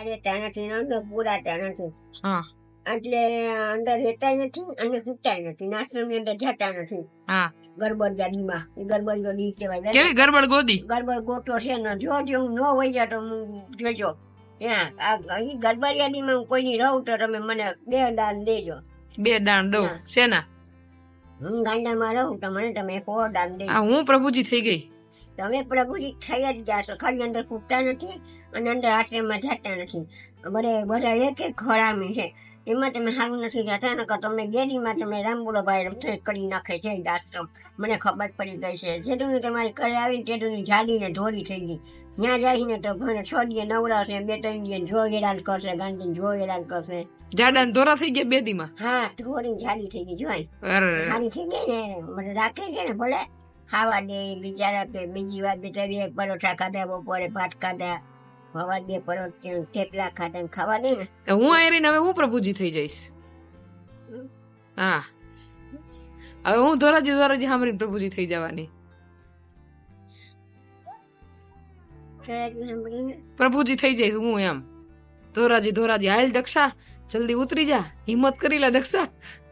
અરે ત્યાં નથી અંદર પૂરા નથી હા. એટલે અંદર રહેતા નથી અને ખૂટતા નથી. આશ્રમની અંદર જતા નથી. હા. ગરબડ ગાડીમાં. એ ગરબડ ગાડી કહેવાય કેવી ગરબડ ગોદી? ગરબડ ગોટો છે ને જો જો હું ન હોય જાય તો હું જોજો. ત્યાં આ ગરબડ ગાડીમાં હું કોઈની રહું તો તમે મને બે દાન દેજો. બે દાન દઉં. હા. શેના? હું ગાંડામાં રહું તો મને તમે કો દાન દેજો. હું પ્રભુજી થઈ ગઈ? તમે પ્રભુજી થઈ જ જાશો. ખાલી અંદર ખૂટતા નથી અને અંદર આશ્રમમાં જતા નથી. બધે બધા એક એક ખોળામી છે. એમાં તમે સારું નથી જતા. નકર તમે ગેરીમાં તમે રામબુડો ભાઈ રમતે કરી નાખે છે આશ્રમ. મને ખબર પડી ગઈ છે. જેટલું તમારી ઘરે આવીને તેટલું જાડીને ઢોરી થઈ ગઈ. ત્યાં જઈને તો ભણે છોડીએ નવડાવશે બે ત્રણ દિવસ જો હેરાન કરશે ગાંધીને જો હેરાન કરશે. જાડા ને ધોરા થઈ ગયા બે દીમાં હા ધોરી જાડી થઈ ગઈ જોઈ સારી થઈ ગઈ ને મને રાખે છે ને ભલે. ખાવા દે બિચારા કે બીજી વાર બિચારી એક પરોઠા ખાધા બપોરે ભાત ખાધા ભવા દે પરોઠા થેપલા ખાધા ખાવા દે ને. હું આ હવે હું પ્રભુજી થઈ જઈશ? હા. હવે હું ધોરાજી ધોરાજી સાંભળીને પ્રભુજી થઈ જવાની. પ્રભુજી થઈ જઈશ હું એમ. ધોરાજી ધોરાજી હાલ દક્ષા જલ્દી ઉતરી જા. હિંમત કરી લે દક્ષા.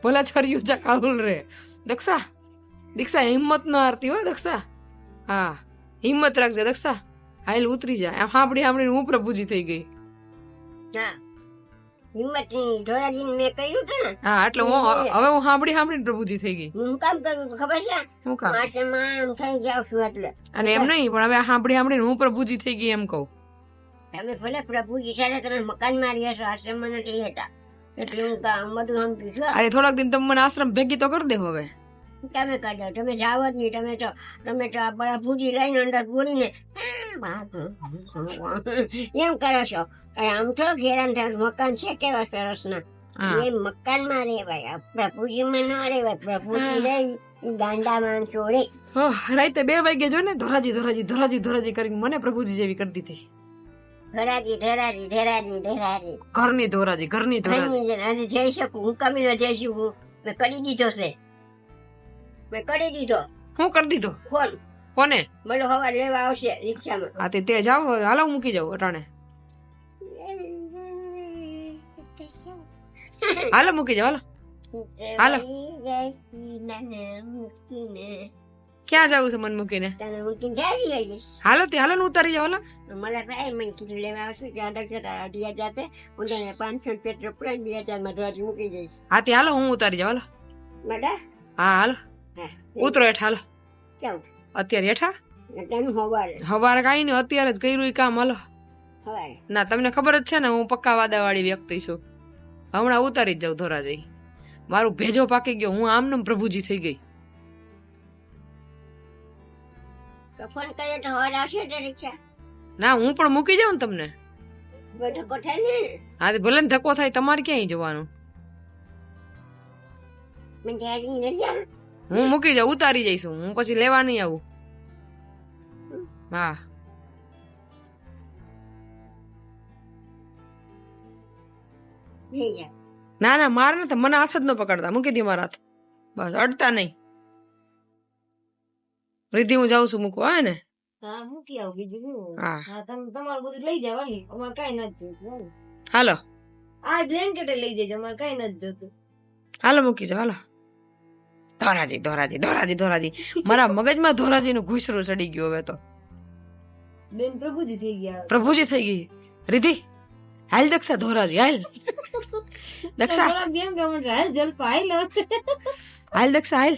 ભલા છરિયું જા કાબુલ રે દક્ષા દીક્ષા હિંમત ન હારતી હો દક્ષા. હા હિંમત રાખજે દક્ષા. હાલ ઉતરી જાય આમ સાંભળી સાંભળીને હું પ્રભુજી થઈ ગઈ. હા હિંમતની મેં કર્યું હતું ને. હા એટલે હું હવે હું સાંભળી સાંભળીને પ્રભુજી થઈ ગઈ. હું કામ કરું ખબર છે? શું કામ? માસેમાં થઈ છું એટલે. અને એમ નહીં પણ હવે સાંભળી સાંભળીને હું પ્રભુજી થઈ ગઈ એમ કહું. તમે ભલે પ્રભુજી સાથે તમે મકાનમાં રહ્યા છો આશ્રમમાં નથી રહેતા. એટલે હું બધું સમજુ છું. અરે થોડાક દિન તમે મને આશ્રમ ભેગી તો કરી દે હવે. તમે કાઢો તમે જાવ જ નહીં તમે તો તમે તો આ બધા ભૂજી લઈને અંદર પૂરીને એમ કરો છો. આમ તો ઘેરાન મકાન છે કેવા સરસના એ મકાનમાં રેવાય પ્રભુજીમાં ન રેવાય પ્રભુજી રહી ગાંડા માણસો રે ઓહ, બે વાગે જો ને ધોરાજી ધોરાજી ધોરાજી ધોરાજી કરી મને પ્રભુજી જેવી કરી દીધી. ધરાજી ધરાજી ધરાજી ધરાજી. ઘરની ધોરાજી ઘરની ધોરાજી. જઈ શકું હું કમી જઈ શકું. મેં કરી દીધો છે. મેં કરી દીધો. હું કરી દીધો? ખોલ કોને? મને હવા લેવા આવશે રિક્ષામાં. આ તે તે જાવ હાલો મૂકી જાવ અટાણે. હાલો મૂકી જાવ હાલો. હાલો. ક્યાં જવું છે મન મૂકીને. હાલો તે હાલો ને ઉતારી જાવ હાલો. મને ભાઈ મને કીધું લેવા આવશું ત્યાં દક્ષતા અઢી છે. હું તને પાંચસો રૂપિયા પડાવી બે હજારમાં મૂકી જઈશ હા તે હાલો હું ઉતારી જાવ હાલો. બડા હા હાલો. હા ઉતરો હેઠ હાલો. અત્યારે હેઠા હવારે. કાંઈ નહીં અત્યારે જ કર્યું કામ હાલો. ના તમને ખબર જ છે ને હું પક્કા વાદાવાળી વ્યક્તિ છું. હમણાં ઉતારી જ જાઉં ધોરાજી મારું ભેજો પાકી ગયો હું આમને પ્રભુજી થઈ ગઈ. ફોન કર્યો તો હવારે આવશે તો રિક્ષા? ના હું પણ મૂકી જાઉં ને તમને. બધો કોઠાય ને? હા તે ભલે ને ધક્કો થાય તમારે ક્યાંય જવાનું? મેં ત્યાં નથી હું મૂકી જાઉં ઉતારી જઈશું. હું પછી લેવા નહીં આવું. હા. ના ના મારે નથી. મને હાથ જ ન પકડતા. મૂકી દે મારા હાથ. બસ અડતા નહીં. રીધિ હું જાઉં છું મૂકવા હે ને? હા મૂકી આવું બીજું શું હા. તમે તમારું બધું લઈ જાવ હાલી અમારે કઈ નથી જોતું હાલો. આ બ્લેન્કેટ લઈ જજો. અમારે કઈ નથી જોતું. હાલો મૂકી જાઓ હાલો. ધોરાજી ધોરાજી ધોરાજી ધોરાજી. મારા મગજમાં ધોરાજી નું ઘૂસરું ચડી ગયું હવે તો. બેન પ્રભુજી થઈ ગયા. પ્રભુજી થઈ ગઈ. રિધિ? હાલ દક્ષા ધોરાજી હાલ. દક્ષા. હાલ જલપા હાલ હાલ દક્ષા હાલ.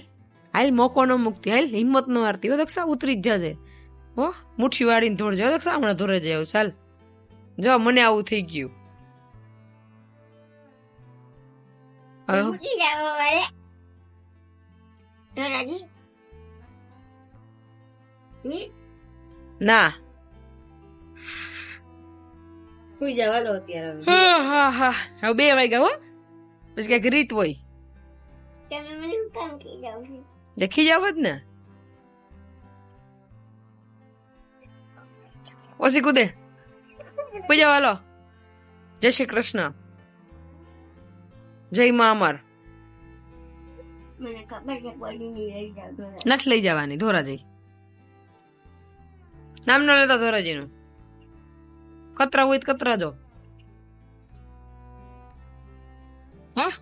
હાલ મોકો નો મુક્તિ હાલ. હિંમત નો હારતી હો દક્ષા ઉતરી જ જાજે. હો મુઠ્ઠી વાળીને ધોડ જાવ દક્ષા હમણાં ધોરે જાય ચાલ. જો મને આવું થઈ ગયું. હવે. ધોરાજી? ના સુઈ જાવ હાલો અત્યારે હા હા હવે બે વાગ્યા હો પછી ક્યાંક રીત હોય તમે મને કામ કી જાવ દેખી જાવ જ ને ઓછી કુદે પૂજા વાલો જય શ્રી કૃષ્ણ જય મા અમર મને લઈ નથી લઈ જવાની ધોરાજી. નામ ન લેતા ધોરાજીનું. કતરા હોય તો કતરા જો. હા?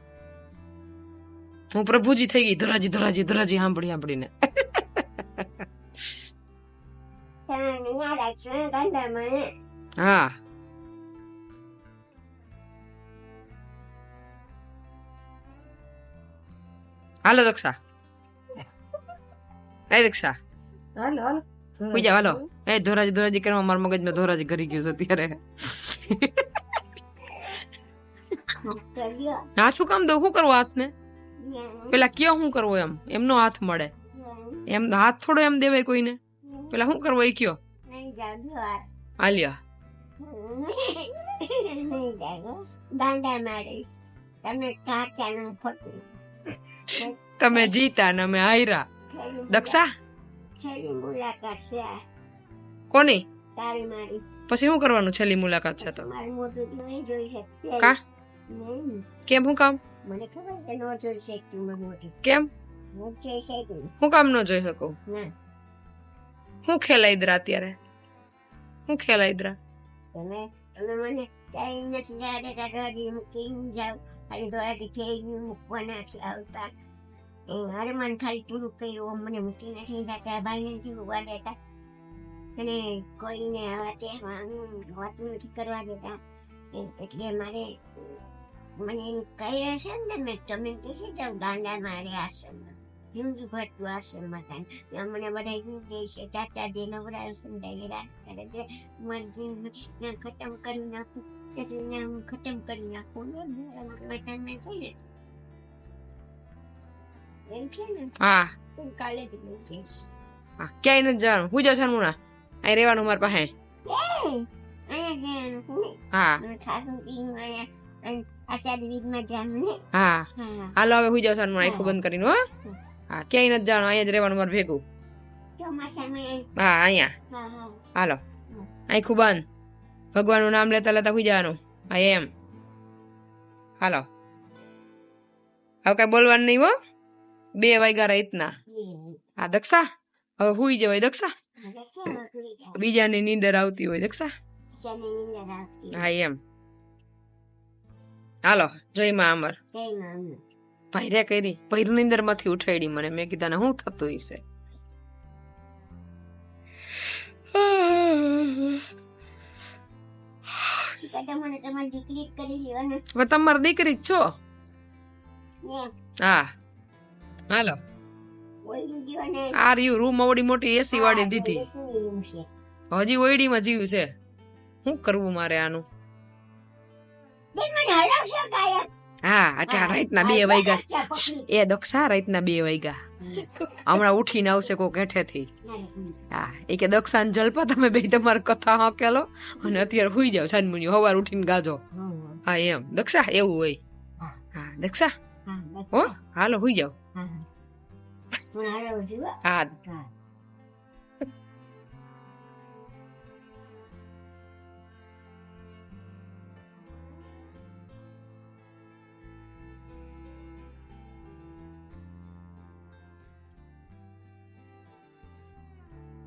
હું પ્રભુજી થઈ ગઈ. ધોરાજી ધોરાજી ધોરાજી સાંભળી સાંભળીને હા. હાલો દક્ષા. એ દક્ષા. હાલો હાલો. સુઈ જાવ હાલો. એ ધોરાજી ધોરાજી કરવા મારા મગજમાં ધોરાજી કરી ગયું છે અત્યારે. હાથ શું કામ દઉં? શું કરવું હાથને? પેલા કયો શું કરવો એમ? એમનો હાથ મળે. એમ હાથ થોડો એમ દેવાય કોઈને. પેલા શું કરવો એ કયો? જાગો ગાંડા મારીશ. તમે કાચાનું ખોટું તમે જીતા ને અમે હાર્યા. દક્ષા? મુલાકાત છે કોની? તારી મારી. પછી શું કરવાનું છેલ્લી મુલાકાત છે તો? નહીં જોઈ શકતી. કા? કેમ હું કામ? મને ખબર છે ન જોઈ શકતું મને મોટું કેમ? હું જોઈ હું કામ ન જોઈ શકું? ના. હું ખેલાઈદ્રા અત્યારે? હું ખેલાઈદ્રા? તમે તમે મને ચાઈ નથી જવા દેતા દોડી ખાલી દોડી ફેરી મૂકવાના છે આવતા એ મારે મને ખાલી પૂરું કર્યું મને મૂકી નથી જતા ભાઈને નથી ઊભા દેતા. અને કોઈને આવા તહેવાનું વાતું નથી કરવા દેતા. એટલે મારે, મને એમ કહી હશે ને તમે તમે કહેશે જાવ ગાંડા મારે આશ્રમમાં જિંદગી ભરતું આશ્રમમાં થાય મને બધા જિંદગી છે ચાચા જે નવરા સમજાવી રાખે મારી જિંદગી ત્યાં ખતમ કરી નાખું. ત્યાં હું ખતમ કરી નાખું ને તમે છે ને એમ છે ને હા હું કાલે જ લઈ જઈશ હા ક્યાંય નથી જવાનું હું જાઉં છું અહીં રહેવાનું મારા પાસે હા હાલો હવે હું જાઉં છું આખું બંધ કરીને હો હા ક્યાંય નથી જવાનું અહીંયા જ રહેવાનું મારે ભેગું હા અહીંયા હાલો આખું બંધ ભગવાનનું નામ લેતા લેતા હુઈ જવાનું. હા એમ હાલો. હવે કઈ બોલવાનું નહીં હો. બે વાગ્યા રાતના. હા, દક્ષા? હવે હુઈ જવાય, દક્ષા? બીજાની નીંદર આવતી હોય, દક્ષા? હા એમ હાલો, જય માં અમર. ભાઈ રે કરી, ભૈર નીંદરમાંથી ઉઠાડી મને. મેં કીધા, ને શું થતું હશે? મને તમારી દીકરી જ કરી લ્યો ને હવે તમારી દીકરી જ છો? હા. હાલો. આ રહ્યું રૂમ અવડી મોટી એસી વાળી દીધી. હજી ઓયડીમાં જીવ છે. શું કરવું મારે આનું? મને હલાવશો કાયમ હા એટલે રાતના બે વાગ્યા એ દક્ષા રાતના બે વાગ્યા. હમણાં ઉઠીને આવશે કોક હેઠેથી. હા એ કે દક્ષાને જલપા તમે બે તમારી કથા હાકેલો અને અત્યારે હુઈ જાવ છાનમુની હવાર ઉઠીને ગાજો. હા એમ. દક્ષા એવું હોય. હા. દક્ષા? હો હાલો હુઈ જાવ હા.